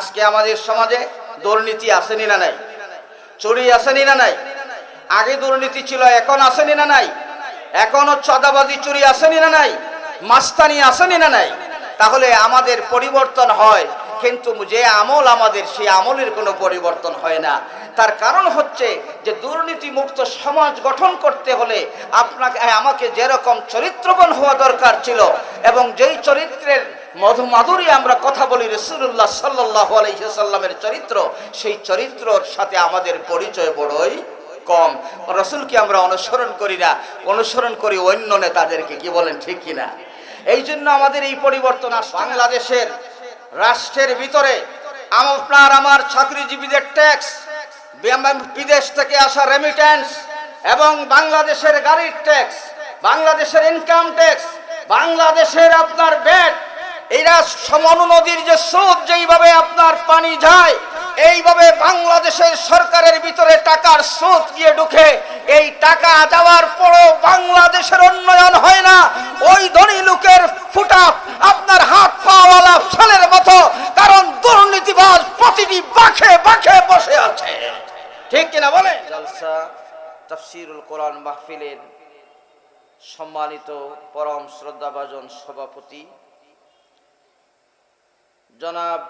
আজকে আমাদের সমাজে দুর্নীতি আসেনি না নাই? চুরি আসেনি না নাই? আগে দুর্নীতি ছিল, এখন আসেনি না নাই? এখনও চদাবাজি, চুরি আসেনি না নাই? মাস্তানি আসেনি না নাই? তাহলে আমাদের পরিবর্তন হয়, কিন্তু যে আমল আমাদের সেই আমলের কোনো পরিবর্তন হয় না। তার কারণ হচ্ছে যে দুর্নীতি মুক্ত সমাজ গঠন করতে হলে আপনাকে, আমাকে যেরকম চরিত্রবান হওয়া দরকার ছিল, এবং যেই চরিত্রের মধু মাধুরী আমরা কথা বলি রসুল্লাহ সাল্লাহ আলহিসাল্লামের চরিত্র। সেই চরিত্রর সাথে আমাদের পরিচয় বড়ই কম। রসুলকে আমরা অনুসরণ করি না, অনুসরণ করি অন্য নেতাদেরকে, কি বলেন, ঠিক কিনা এই জন্য আমাদের এই পরিবর্তন আস বাংলাদেশের রাষ্ট্রের ভিতরে আপনার আমার চাকরিজীবীদের ট্যাক্স বিদেশ থেকে আসা রেমিটেন্স এবং বাংলাদেশের গাড়ির ট্যাক্স, বাংলাদেশের ইনকাম ট্যাক্স বাংলাদেশের আপনার ব্যাট এরা সমনু নদীর যে স্রোত, যেইভাবে আপনার পানি যায়, এইভাবে বাংলাদেশের সরকারের ভিতরে টাকার স্রোত গিয়ে ঢুকে। এই টাকা যাওয়ার পরও বাংলাদেশের উন্নয়ন হয় না। ওই ধনী লোকের ফুটা আপনার হাত পাওয়ালা ফলের মতো, কারণ দুর্নীতিবাজ প্রতিটি বাখে বাখে বসে আছে। ঠিক কিনা বলে? তফসিরুল কোরআন মাহফিলের সম্মানিত পরম শ্রদ্ধাভাজন সভাপতি জনাব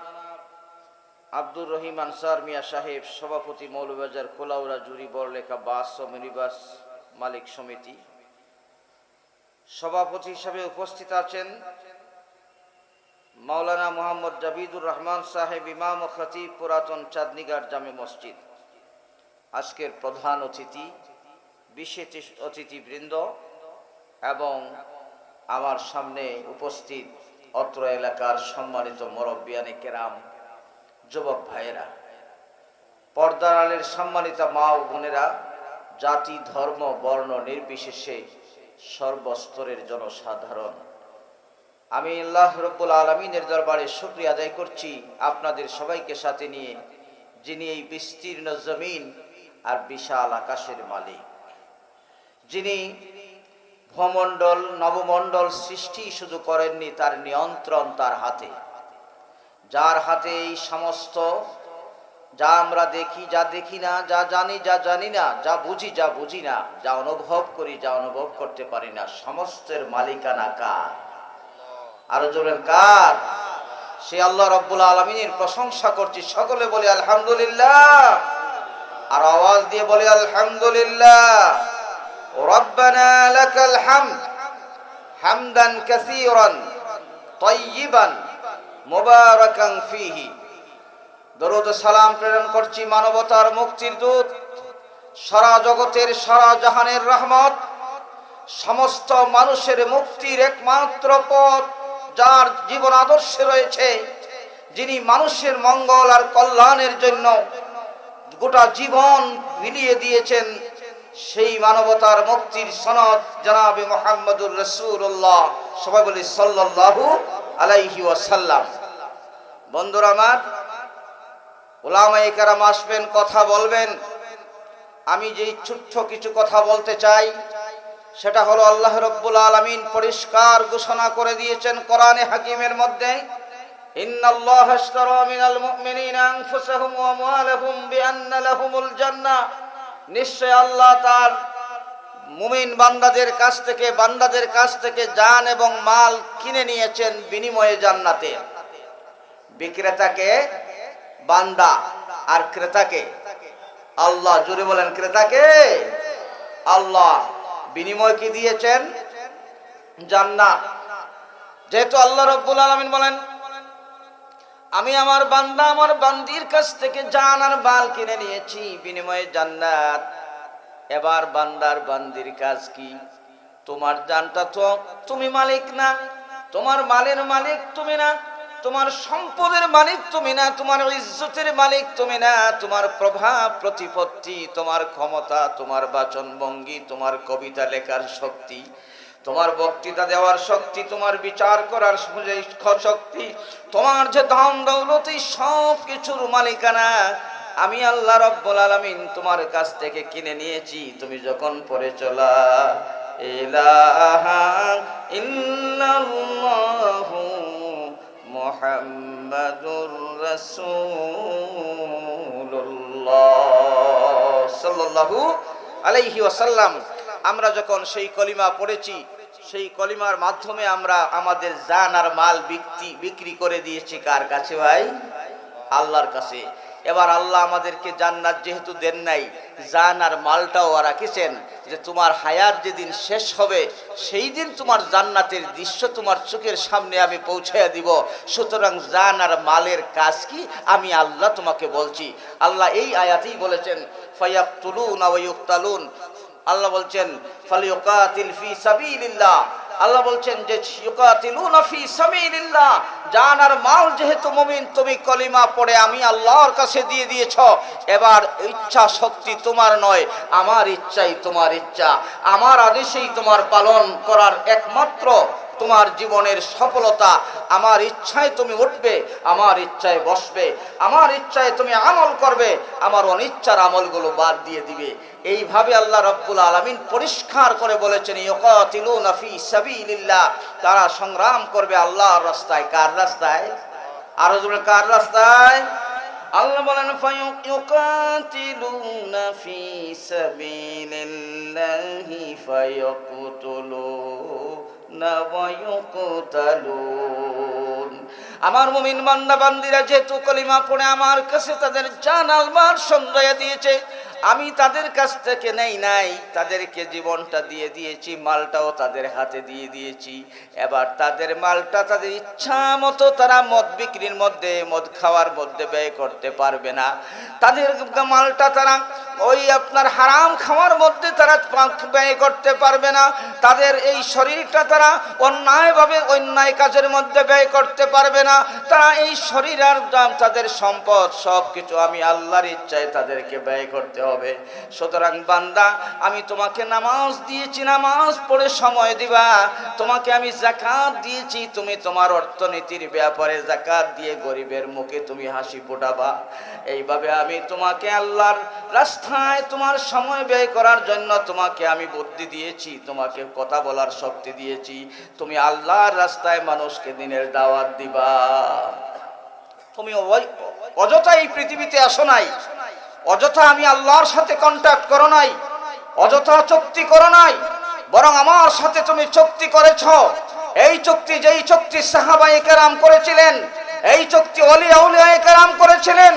আব্দুর রহিম আনসার মিয়া সাহেব, সভাপতি মৌলবাজার কোলাউড়া জুরি বড়লেখা বাস ও মিনিবাস মালিক সমিতি। সভাপতি হিসাবে উপস্থিত আছেন মাওলানা মোহাম্মদ জাবিদুর রহমান সাহেব, ইমাম ও খতিব পুরাতন চাঁদনিগার জামে মসজিদ। আজকের প্রধান অতিথি, বিশেষ অতিথিবৃন্দ এবং আমার সামনে উপস্থিত অত্র এলাকার সম্মানিত মরব্বিয়ানে কেরাম, যুবক ভাইয়েরা, পর্দার আলের সম্মানিত মা ও বোনেরা, জাতি, ধর্ম, বর্ণ নির্বিশেষে সর্বস্তরের জনসাধারণ। আমি আল্লাহ রব্বুল আলমিনের দরবারে শুক্রিয়া আদায় করছি আপনাদের সবাইকে সাথে নিয়ে, যিনি এই বিস্তীর্ণ জমিন আর বিশাল আকাশের মালিক। যিনি ভূমণ্ডল, নবমণ্ডল সৃষ্টি শুধু করেননি, তার নিয়ন্ত্রণ তার হাতে। যার হাতে এই সমস্ত যা আমরা দেখি, যা দেখি না, যা জানি যা জানি না, যা বুঝি যা বুঝি না, যা অনুভব করি, যা অনুভব করতে পারি না, সমস্তের মালিকানা কার? আরও জোরেন কার? সে আল্লাহ রব্বুল আলমিনের প্রশংসা করছি, সকলে বলি আলহামদুলিল্লাহ। আর আওয়াজ দিয়ে বলি আলহামদুলিল্লাহ। ربنا لك الحمد حمدا كثيرا طيبا মুবারাকাং ফিহি দরুদ সালাম প্রেরণ করছি মানবতার মুক্তির দূত সারা জগতের সারা জাহানের রহমত সমস্ত মানুষের মুক্তির একমাত্র পথ যার জীবন আদর্শে রয়েছে যিনি মানুষের মঙ্গল আর কল্যাণের জন্য গোটা জীবন বিলিয়ে দিয়েছেন সেই মানবতার মুক্তির সনদ জনাবে মোহাম্মদুর রসুল্লাহ সবাই বলি সাল্লাল্লাহু আলাইহি ওয়াসাল্লাম। বন্ধুরা আমার, ওলামায়ে কারাম আসবেন, কথা বলবেন। আমি যেই ছোট্ট কিছু কথা বলতে চাই, সেটা হলো আল্লাহ রব্বুল আলমিন পরিষ্কার ঘোষণা করে দিয়েছেন কোরআনে হাকিমের মধ্যে, ইন্নাল্লাহ আশতারা মিনাল মুমিনিনা আনফুসাহুম ওয়া আমওয়ালাহুম বিআন্না লাহুমুল জান্নাহ। নিশ্চয় আল্লাহ তার মুমিন বান্দাদের কাছ থেকে, বান্দাদের কাছ থেকে জান এবং মাল কিনে নিয়েছেন বিনিময়ে জান্নাতে। বিক্রেতাকে বান্দা আর ক্রেতাকে, আল্লাহ জুড়ে বলেন ক্রেতাকে, আল্লাহ বিনিময় কি দিয়েছেন? জান্নাত। যেহেতু আল্লাহ রব্বুল আলমিন বলেন আমি আমার বান্দা, আমার বান্দির কাছ থেকে জান আর বাল কিনে নিয়েছি, বিনিময়ে জান্নাত। এবার বান্দার বান্দির কাজ কি? তোমার জানটা তো তুমি মালিক না, তোমার মালের মালিক তুমি না, তোমার সম্পদের মালিক তুমি না, তোমার ইজ্জতের মালিক তুমি না, তোমার প্রভাব, প্রতিপত্তি, তোমার ক্ষমতা, তোমার বাচন ভঙ্গি তোমার কবিতা লেখার শক্তি তোমার বক্তৃতা দেওয়ার শক্তি, তোমার বিচার করার শক্তি, তোমার যে ধন দৌলতি সব কিছুর মালিকানা আমি আল্লাহ রব্বুল আলমিন তোমার কাছ থেকে কিনে নিয়েছি। তুমি যখন পরে চলা, ইলাহা ইল্লাল্লাহু মুহাম্মাদুর রাসূলুল্লাহ সাল্লাল্লাহু আলাইহি ওয়াসাল্লাম। আমরা যখন সেই কলিমা পড়েছি, সেই কলিমার মাধ্যমে আমরা আমাদের জান আর মাল বিক্রি বিক্রি করে দিয়েছি কার কাছে ভাই? আল্লাহর কাছে। এবার আল্লাহ আমাদেরকে জান্নাত যেহেতু দেন নাই, জান আর মালটাও রাখিছেন যে তোমার হায়ার যেদিন শেষ হবে, সেই দিন তোমার জান্নাতের দৃশ্য তোমার চোখের সামনে আমি পৌঁছাইয়া দিব। সুতরাং জান আর মালের কাজ কি? আমি আল্লাহ তোমাকে বলছি। আল্লাহ এই আয়াতেই বলেছেন ফায়াক তুলুন তালুন আল্লাহ বলছেন আল্লাহ বলছেন যে ইউকাতিলুনা ফি সাবিলিল্লাহ। জান আর মাল যেহেতু মমিন, তুমি কলিমা পড়ে আমি আল্লাহর কাছে দিয়ে দিয়েছ। এবার ইচ্ছা শক্তি তোমার নয়, আমার ইচ্ছাই তোমার ইচ্ছা। আমার আদেশেই তোমার পালন করার একমাত্র তোমার জীবনের সফলতা, আমার ইচ্ছায় তুমি উঠবে, আমার ইচ্ছায় বসবে, আমার ইচ্ছায় তুমি আমল করবে, আমার অনিচ্ছার আমলগুলো বাদ দিয়ে দিবে। এইভাবে আল্লাহ রব্বুল আলমিন পরিষ্কার করে বলেছেন তারা সংগ্রাম করবে আল্লাহর রাস্তায়। কার রাস্তায়? আরও কার রাস্তায়? আল্লাহ বলেন, ফায়ুকাতিলুনা ফি সাবিলিল্লাহি ফায়াকুতুলুনা আমার মুমিন বান্দা বান্দিরা যেহেতু কলিমা পড়ে আমার কাছে তাদের জান আলমার সঞ্জয় দিয়েছে, আমি তাদের কাছ থেকে নেই নাই, তাদেরকে জীবনটা দিয়ে দিয়েছি, মালটাও তাদের হাতে দিয়ে দিয়েছি। এবার তাদের মালটা তাদের ইচ্ছা মতো তারা মদ বিক্রির মধ্যে, মদ খাওয়ার মধ্যে ব্যয় করতে পারবে না। তাদের মালটা তারা ওই আপনার হারাম খাওয়ার মধ্যে তারা ব্যয় করতে পারবে না। তাদের এই শরীরটা তারা অন্যায়ভাবে অন্যায় কাজের মধ্যে ব্যয় করতে পারবে না। তারা এই শরীর আর তাদের সম্পদ সব কিছু আমি আল্লাহর ইচ্ছায় তাদেরকে ব্যয় করতে হবে। সুতরাং বান্দা, আমি তোমাকে নামাজ দিয়েছি, নামাজ পড়ে সময় দিবা। তোমাকে আমি জাকাত দিয়েছি, তুমি তোমার অর্থনীতির ব্যাপারে জাকাত দিয়ে গরিবের মুখে তুমি হাসি ফোটাবা। এইভাবে আমি তোমাকে আল্লাহর রাস্তায় তোমার সময় ব্যয় করার জন্য তোমাকে আমি বুদ্ধি দিয়েছি, তোমাকে কথা বলার শক্তি দিয়েছি। তুমি আল্লাহর রাস্তায় মানুষকে দিনের দাওয়াত দিবা। তুমি অযথা এই পৃথিবীতে আসো নাই। অযথা আমি আল্লাহর সাথে কন্ট্যাক্ট করো নাই। অযথা চুক্তি করো নাই। বরং আমার সাথে তুমি চুক্তি করেছ। এই চুক্তি যেই চুক্তি সাহাবাই কেরাম করেছিলেন, এই চুক্তি অলি আউলিয়া কেরাম করেছিলেন,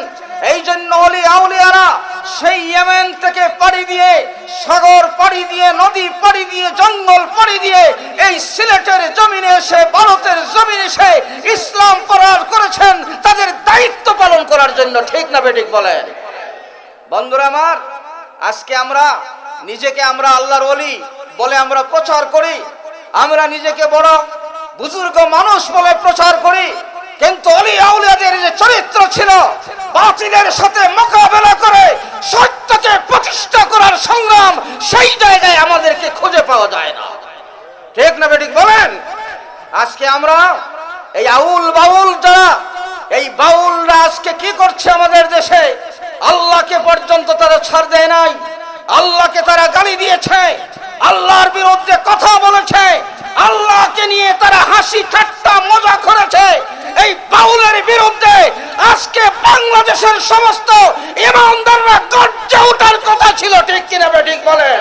এই জন্য অলি আউলিয়ারা সেই ইয়েমেন থেকে পাড়ি দিয়ে, সাগর পাড়ি দিয়ে, নদী পাড়ি দিয়ে, জঙ্গল পাড়ি দিয়ে এই সিলেটের জমিনে এসে, ভারতের জমিনে এসে ইসলাম প্রচার করেছেন, তাদের দায়িত্ব পালন করার জন্য, ঠিক না বেঠিক বলেন? বন্ধুরা আমার, আজকে আমরা নিজেকে আমরা আল্লাহর অলি বলে আমরা প্রচার করি, আমরা নিজেকে বড় বুজুর্গ মানুষ বলে প্রচার করি কিন্তু অলি আউলিয়াদের যে চরিত্র ছিল, বাতিলের সাথে মোকাবেলা করে সত্যকে প্রতিষ্ঠা করার সংগ্রাম সেই জায়গায় আমাদেরকে খুঁজে পাওয়া যায় না। ঠিক না বেটিক বলেন? আজকে আমরা এই আউল বাউল যারা, এই বাউলরা আজকে কি করছে আমাদের দেশে? আল্লাহকে পর্যন্ত তারা ছাড় দেয় নাই। আল্লাহকে তারা গালি দিয়েছে। আল্লাহর বিরুদ্ধে কথা বলেছে। আল্লাহকে নিয়ে তারা হাসি ঠাট্টা মজা করেছে। এই বাউলের বিরুদ্ধে আজকে বাংলাদেশের সমস্ত ইমানদাররা গর্জে ওঠার কথা ছিল, ঠিক কিনা ঠিক বলেন?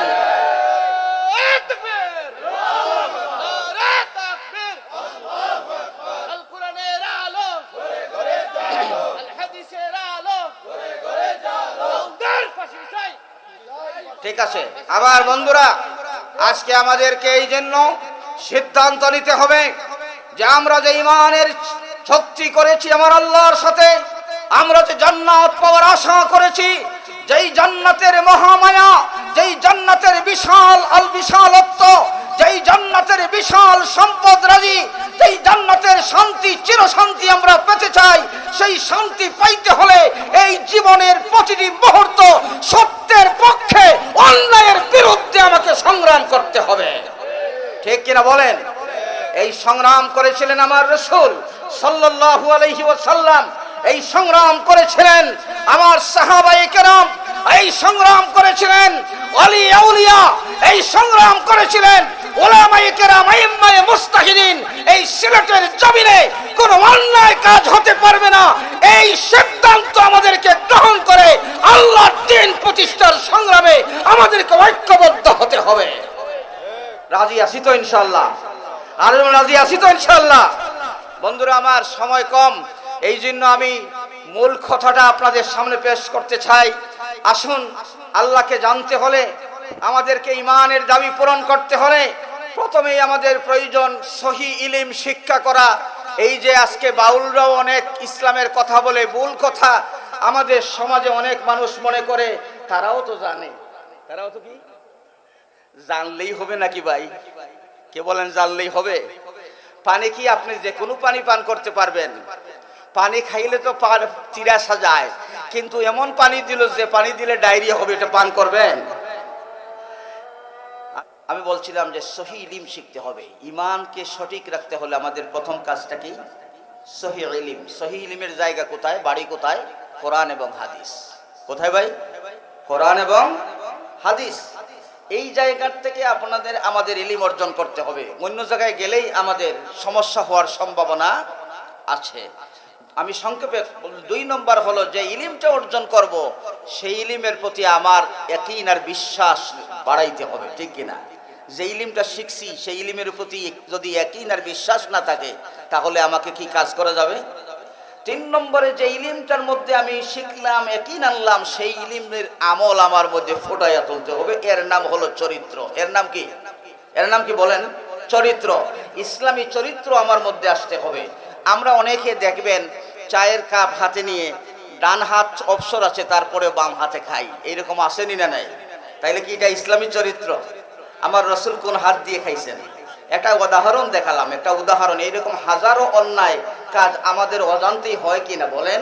ঠিক আছে। আবার বন্ধুরা, আজকে আমাদেরকে এই জন্য সিদ্ধান্ত নিতে হবে যে আমরা যে ইমানের শক্তি করেছি আমার আল্লাহর সাথে। আমরা যে জান্নাত পাওয়ার আশা করেছি, যেই জান্নাতের মহামায়া, যেই জান্নাতের বিশাল আল বিশালত্ব, যেই জান্নাতের বিশাল সম্পদ রাজি, যেই জান্নাতের শান্তি, চির শান্তি আমরা পেতে চাই, সেই শান্তি পাইতে হলে এই জীবনের প্রতিটি মুহূর্ত সত্যের পক্ষে, অন্যায়ের বিরুদ্ধে আমাকে সংগ্রাম করতে হবে। ঠিক কিনা বলেন? এই সংগ্রাম করেছিলেন আমার রসুল সাল্লাল্লাহু আলাইহি ওয়াসাল্লাম এই সংগ্রাম করেছিলেন আমার সাহাবায়ে কেরাম, এই সংগ্রাম করেছিলেন অলি আউলিয়া, এই সংগ্রাম করেছিলেন ওলামায়ে কেরাম, আইম্মায়ে মুস্তাহিদিন, এই সিলেটের জমিনে কোনো অন্যায় কাজ হতে পারবে না। এই সিদ্ধান্ত আমাদেরকে গ্রহণ করে আল্লাহর দিন প্রতিষ্ঠার সংগ্রামে আমাদেরকে ঐক্যবদ্ধ হতে হবে। রাজি তো ইনশাল্লাহ আর রাজি ইনশাল্লাহ বন্ধুরা, আমার সময় কম। এই জন্য আমি মূল কথাটা আপনাদের সামনে পেশ করতে চাই। আসুন, আল্লাহকে জানতে হলে, আমাদেরকে ইমানের দাবি পূরণ করতে হলে প্রথমেই আমাদের প্রয়োজন সহি ইলিম শিক্ষা করা। এই যে আজকে বাউলরাও অনেক ইসলামের কথা বলে, ভুল কথা আমাদের সমাজে অনেক মানুষ মনে করে, তারাও তো জানে। তারাও তো কি? জানলেই হবে নাকি ভাই? কে বলেন জানলেই হবে? পানি কি আপনি যে কোনো পানি পান করতে পারবেন। পানি খাইলে তো তিরাশা যায় কিন্তু এমন পানি দিল যে পানি দিলে ডায়রিয়া হবে, এটা পান করবেন? আমি বলছিলাম যে সহি ইলিম শিখতে হবে। ইমানকে সঠিক রাখতে হলে আমাদের প্রথম কাজটা কি? সহি ইলিম। সহি ইলিমের জায়গা কোথায়? বাড়ি কোথায়? কোরআন এবং হাদিস। কোথায় ভাই? কোরআন এবং হাদিস। এই জায়গার থেকে আপনাদের আমাদের ইলিম অর্জন করতে হবে। অন্য জায়গায় গেলেই আমাদের সমস্যা হওয়ার সম্ভাবনা আছে। আমি সংক্ষেপে দুই নম্বর হলো যে ইলিমটা অর্জন করব, সেই ইলিমের প্রতি আমার একই আর বিশ্বাস বাড়াইতে হবে, ঠিক কিনা? যে ইলিমটা শিখছি, সেই ইলিমের প্রতি যদি একই আর বিশ্বাস না থাকে, তাহলে আমাকে কি কাজ করা যাবে? তিন নম্বরে যে ইলিমটার মধ্যে আমি শিখলাম, একই আনলাম সেই ইলিমের আমল আমার মধ্যে ফোটাইয়া তুলতে হবে। এর নাম হলো চরিত্র। এর নাম কি? এর নাম কি বলেন? চরিত্র। ইসলামী চরিত্র আমার মধ্যে আসতে হবে। আমরা অনেকে দেখবেন, চায়ের কাপ হাতে নিয়ে ডান হাত অবসর আছে তারপরে বাম হাতে খাই। এইরকম আসেনি না নাই? তাইলে কি এটা ইসলামী চরিত্র? আমার রসুল কোন হাত দিয়ে খাইছেন? একটা উদাহরণ দেখালাম, একটা উদাহরণ, এইরকম হাজারো অন্যায় কাজ আমাদের অজান্তেই হয় কিনা বলেন?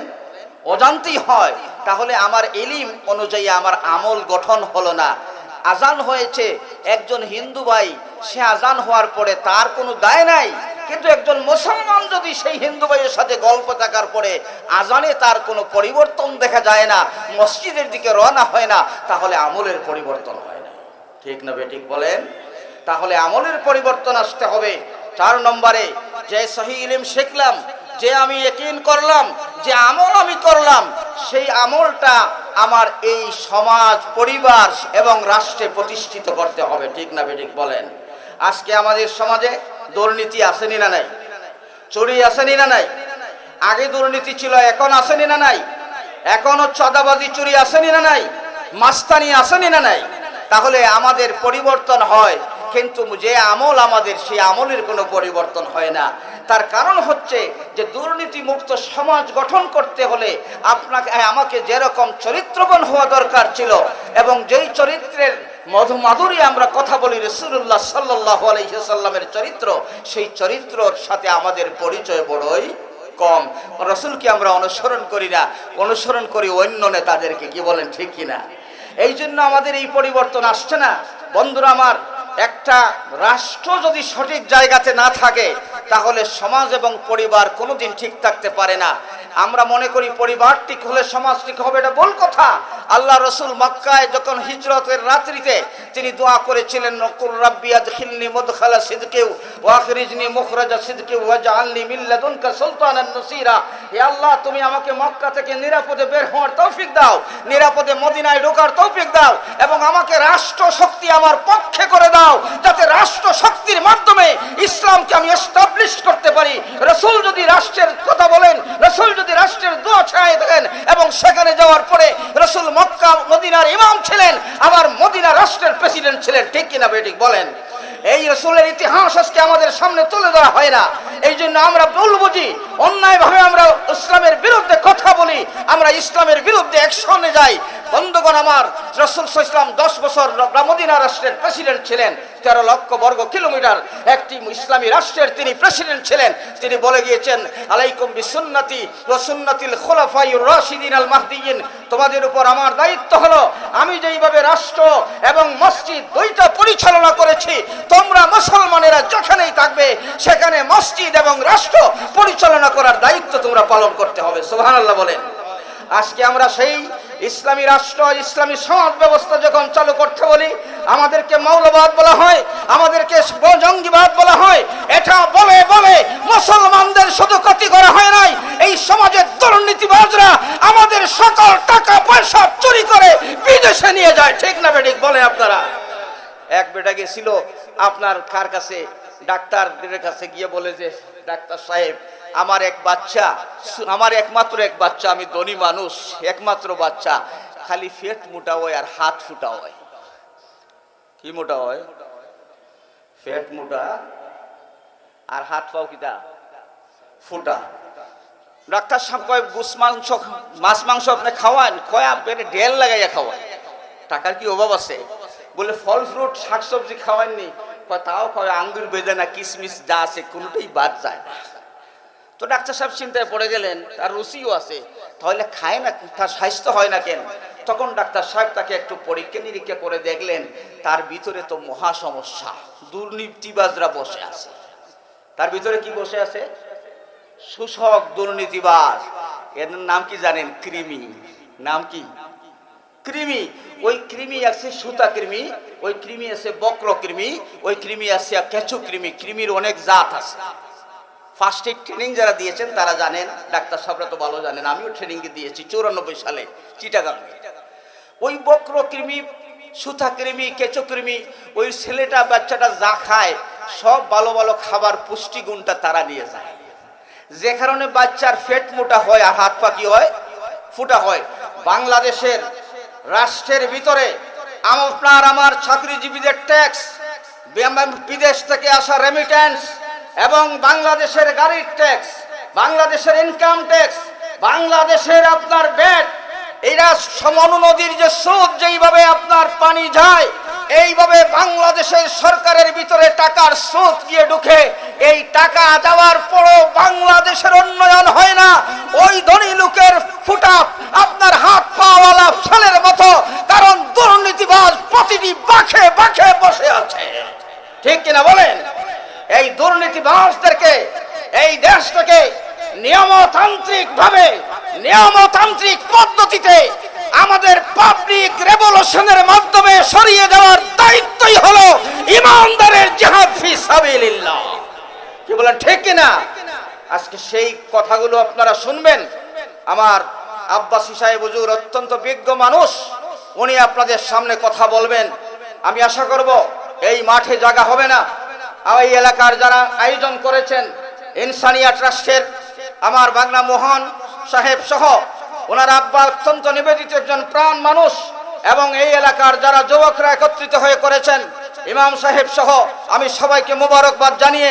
অজান্তেই হয়। তাহলে আমার এলিম অনুযায়ী আমার আমল গঠন হলো না। আজান হয়েছে, একজন হিন্দু ভাই, সে আজান হওয়ার পরে তার কোনো দায় নাই। কিন্তু একজন মুসলমান যদি সেই হিন্দু ভাইয়ের সাথে গল্প থাকার পরে আজানে তার কোনো পরিবর্তন দেখা যায় না, মসজিদের দিকে রওনা হয় না, তাহলে আমলের পরিবর্তন হয় না। ঠিক না বেঠিক বলেন? তাহলে আমলের পরিবর্তন আসতে হবে। চার নম্বরে, যে সহি ইলিম শিখলাম, যে আমি একিন করলাম, যে আমল আমি করলাম, সেই আমলটা আমার এই সমাজ, পরিবার এবং রাষ্ট্রে প্রতিষ্ঠিত করতে হবে। ঠিক না বেঠিক বলেন? আজকে আমাদের সমাজে দুর্নীতি আসেনি না নাই? চুরি আসেনি না নাই? আগে দুর্নীতি ছিল, এখন আসেনি না নাই? এখনও চাঁদাবাজি, চুরি আসেনি না নাই? মাস্তানি আসেনি না নাই? তাহলে আমাদের পরিবর্তন হয় কিন্তু যে আমল আমাদের সেই আমলের কোনো পরিবর্তন হয় না। তার কারণ হচ্ছে যে দুর্নীতি মুক্ত সমাজ গঠন করতে হলে আপনাকে আমাকে যেরকম চরিত্রবান হওয়া দরকার ছিল এবং যেই চরিত্রের মধু মাধুরী আমরা কথা বলি রসুল্লাহ সাল্লাহ আলহিসাল্লামের চরিত্র, সেই চরিত্রর সাথে আমাদের পরিচয় বড়ই কম। রসুলকে আমরা অনুসরণ করি না, অনুসরণ করি অন্য নেতাদেরকে, কি বলেন, ঠিক কিনা? এই জন্য আমাদের এই পরিবর্তন আসছে না। বন্ধুরা আমার একটা রাষ্ট্র যদি সঠিক জায়গাতে না থাকে, তাহলে সমাজ এবং পরিবার কোনোদিন ঠিক থাকতে পারে না। আমরা মনে করি পরিবার ঠিক হলে সমাজ ঠিক হবে, এটা ভুল কথা। আল্লাহ রসুল মক্কায় যখন হিজরতের রাত্রিতে তিনি দোয়া করেছিলেন, নকুল রাব্বি আদখিলনি মুদখালা সিদকেও ওয়াখরিজনি মুখরাজা সিদকেও ওয়াজআলনি মিন লাদুনকা সুলতানান নসীরা। হে আল্লাহ, তুমি আমাকে মক্কা থেকে নিরাপদে বের হওয়ার তৌফিক দাও, নিরাপদে মদিনায় ঢোকার তৌফিক দাও এবং আমাকে রাষ্ট্র শক্তি আমার পক্ষে করে দাও, যাতে রাষ্ট্র শক্তির মাধ্যমে ইসলামকে আমি এস্টাবলিশ করতে পারি। রসুল যদি রাষ্ট্রের কথা বলেন, রসুল যদি রাষ্ট্রের দোয়া ছায় থাকেন এবং সেখানে যাওয়ার পরে রসুল মক্কা, মদিনার ইমাম ছিলেন, আবার মদিনা রাষ্ট্রের প্রেসিডেন্ট ছিলেন, ঠিক কিনা বেটিক বলেন? এই রসুলের ইতিহাস আজকে আমাদের সামনে তুলে ধরা হয় না। এই জন্য আমরা ভুল বুঝি। অন্যায়ভাবে আমরা ইসলামের বিরুদ্ধে কথা বলি, আমরা ইসলামের বিরুদ্ধে অ্যাকশনে যাই। বন্ধুগণ আমার, রসুল ইসলাম দশ বছর মদিনা রাষ্ট্রের প্রেসিডেন্ট ছিলেন, তেরো লক্ষ বর্গ কিলোমিটার একটি ইসলামী রাষ্ট্রের তিনি প্রেসিডেন্ট ছিলেন। তিনি বলে গিয়েছেন, আলাইকুম বিসুন্নতি ও সুন্নাতিল খোলাফাই রাশিদিন আল মাহদিন তোমাদের উপর আমার দায়িত্ব হলো, আমি যেইভাবে রাষ্ট্র এবং মসজিদ দুইটা পরিচালনা করেছি, তোমরা মুসলমানেরা যেখানেই থাকবে, সেখানে মসজিদ এবং রাষ্ট্র পরিচালনা করার দায়িত্ব তোমরা পালন করতে হবে। সুবহানাল্লাহ বলেন। আজকে আমরা সেই ইসলামী রাষ্ট্র, ইসলামী সমাজ ব্যবস্থা যখন চালু করতে বলি, আমাদেরকে মৌলবাদ বলা হয়, আমাদেরকে জঙ্গিবাদ বলা হয়, এটা বলে বলে মুসলমানদের শুধু ক্ষতি করা হয় নাই। এই সমাজের দুর্নীতিবাজরা আমাদের সকল টাকা, পয়সা চুরি করে বিদেশে নিয়ে যায়, ঠিক না বেঠিক বলে আপনারা? এক বেটা গেছিল, আপনার কার কাছে, ডাক্তারদের কাছে গিয়ে বলে যে ডাক্তার সাহেব, আমার এক বাচ্চা আমার একমাত্র এক বাচ্চা, আমি ধনী মানুষ, একমাত্র বাচ্চা, খালি পেট মোটা হয় আর হাত ফুটা হয়। কি মোটা হয়? পেট মোটা আর হাত পাও কিটা? ফুটা। ডাক্তার সাহেব কয়, গুস মাংস মাছ মাংস আপনি খাওয়ান? কয়া পেটে ঢেল লাগাইয়া খাওয়ান টাকার কি অভাব আছে? বলে, ফল, ফ্রুট, শাকসবজি খাওয়াননি কয় তাও কবে আঙ্গুর বেদানা কিশমিশ যা আছে কোনোটাই বাদ যায় না। তো ডাক্তার সাহেব চিন্তায় পড়ে গেলেন, তার রুচিও আছে। তাহলে খায় না, তার স্বাস্থ্য হয় না কেন? তখন ডাক্তার সাহেব তাকে একটু পরীক্ষা নিরীক্ষা করে দেখলেন, তার ভিতরে তো মহা সমস্যা, দুর্নীতিবাজরা বসে আছে। তার ভিতরে কি বসে আছে? শোষক দুর্নীতিবাজ। এর নাম কি জানেন? কৃমি। নাম কি? কৃমি, ওই কৃমি আছে সুতা কৃমি, ওই কৃমি আছে বক্র কৃমি, ওই কৃমি আছে কেঁচু কৃমি, কৃমির অনেক জাত আছে। ফার্স্ট এড ট্রেনিং যারা দিয়েছেন, তারা জানেন, ডাক্তার সাহেবরা তো ভালো জানেন, আমিও ট্রেনিং দিয়েছি, চৌরানব্বই সালে চিটাগাঙ্গে ওই বক্র কৃমি, সুতা কৃমি, কেঁচো কৃমি, ওই ছেলেটা, বাচ্চাটা যা খায়, সব ভালো ভালো খাবার পুষ্টিগুণটা তারা নিয়ে যায়। যে কারণে বাচ্চার পেট মোটা হয় আর হাত পা কি হয়, ফুটা হয়। বাংলাদেশের রাষ্ট্রের ভিতরে আপনার আমার চাকরিজীবীদের ট্যাক্স বিদেশ থেকে আসা রেমিটেন্স এবং বাংলাদেশের গাড়ির ট্যাক্স, বাংলাদেশের ইনকাম ট্যাক্স বাংলাদেশের আপনার ব্যাট এরা সমনু নদীর যে স্রোত যেইভাবে আপনার পানি যায়, এইভাবে বাংলাদেশের সরকারের ভিতরে টাকার স্রোত গিয়ে ঢুকে, এই টাকা দেওয়ার পরও বাংলাদেশের উন্নয়ন হয় না। ওই ধনী লোকের ফুটা আপনার হাত পাওয়ালা ফেলের মতো কারণ দুর্নীতিবাজ প্রতিটি বাখে বাখে বসে আছে ঠিক কিনা বলেন? এই দুর্নীতিবাজদেরকে এই দেশটাকে নিয়মতান্ত্রিক ভাবে নিয়মতান্ত্রিক পদ্ধতিতে আমাদের পাবলিক রেভলিউশনের মাধ্যমে সরিয়ে দেওয়ার দায়িত্বই হলো ইমানদারের জিহাদ ফি সাবিলিল্লাহ। কি বলেন, ঠিক কিনা? আজকে সেই কথাগুলো আপনারা শুনবেন। আমার আব্বাসী সাহেব হুজুর অত্যন্ত বিজ্ঞ মানুষ, উনি আপনাদের সামনে কথা বলবেন। আমি আশা করব এই মাঠে জায়গা হবে না। এই এলাকার যারা আয়োজন করেছেন, ইনসানিয়া ট্রাস্টের আমার বাংলা মোহন সাহেব সহ, ওনার আব্বা অত্যন্ত নিবেদিত একজন প্রাণ মানুষ এবং এই এলাকার যারা যুবকরা একত্রিত হয়ে করেছেন, ইমাম সাহেব সহ, আমি সবাইকে মোবারকবাদ জানিয়ে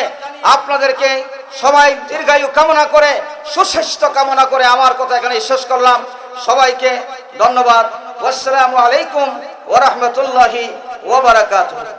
আপনাদেরকে সবাই দীর্ঘায়ু কামনা করে, সুস্বাস্থ্য কামনা করে আমার কথা এখানে শেষ করলাম। সবাইকে ধন্যবাদ। আসসালামু আলাইকুম ওরহমতুল্লাহি ওবরাকাতুহ